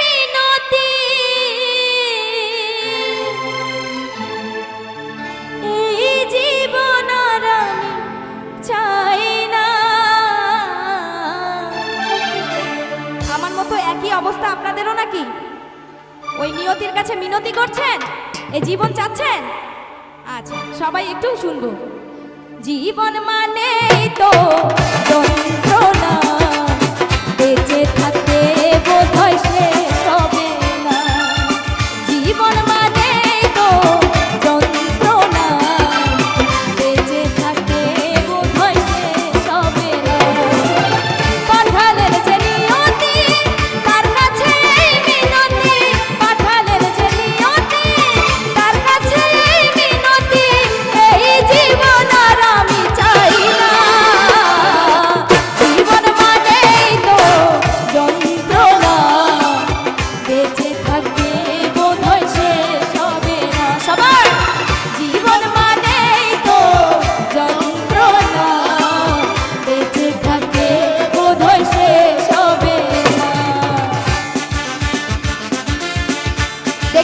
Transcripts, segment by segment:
মিনতি। এই জীবন আমার মতো একই অবস্থা আপনাদেরও নাকি? ওই নিয়তির কাছে মিনতি করছেন? জীবন চাচ্ছেন? আচ্ছা সবাই একটু শুনব। জীবন মানে তো যন্ত্রণা।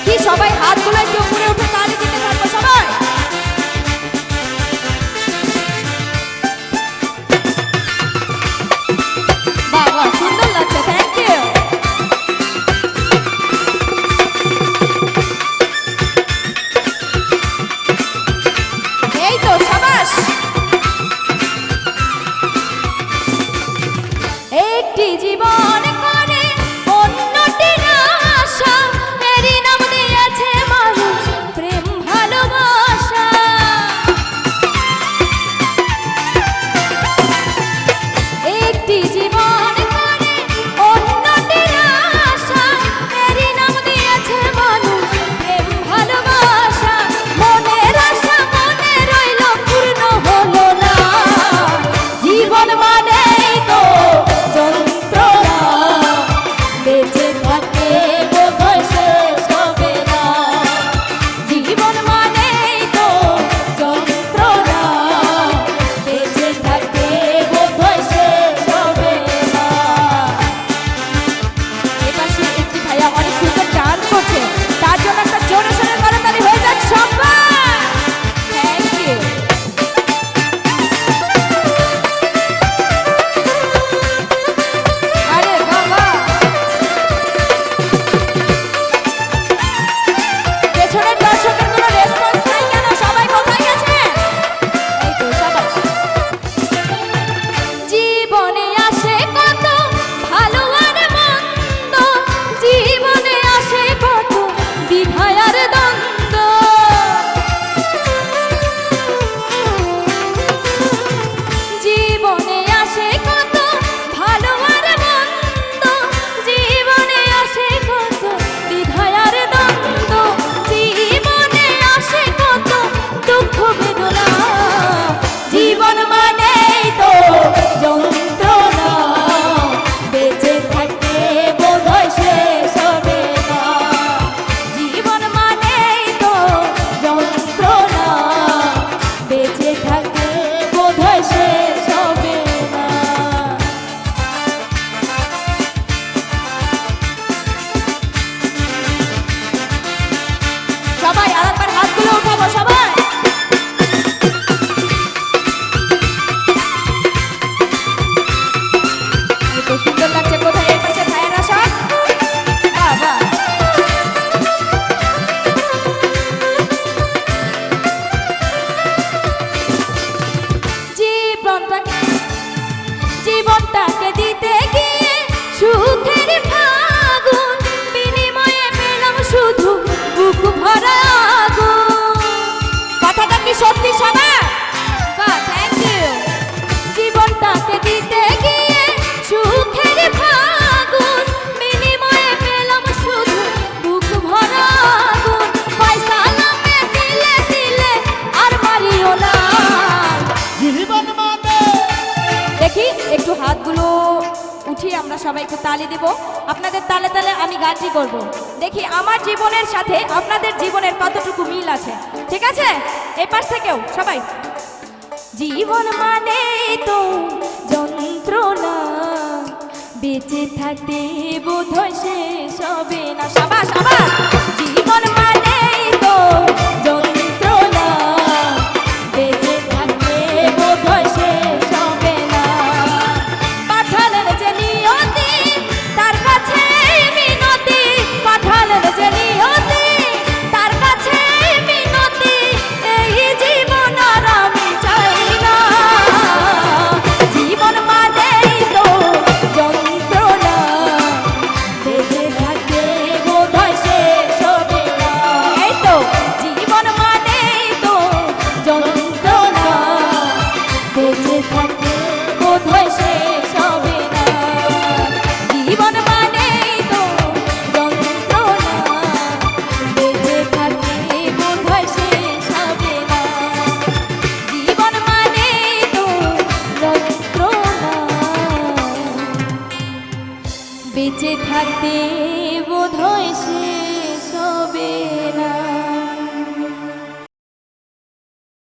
দেখি সবাই হাতগুলো কেউ করে উঠে তাহলে দিতে থাকব সবাই। একটি জীবন সবাই আর সবাইকে তালি দেব। আপনাদের তালে তালে আমি গানটি করব। দেখি, আমার জীবনের সাথে আপনাদের জীবনের কতটুকু মিল আছে। ঠিক আছে? এ পাশ থেকেও, সবাই। জীবন মানে তো যন্ত্রণা, বেঁচে থাকতে বোধ হয় সে সবে না। সবাই সবাই জীবন মানে বেঁচে থাকতে বোধ হয় সে সবে না।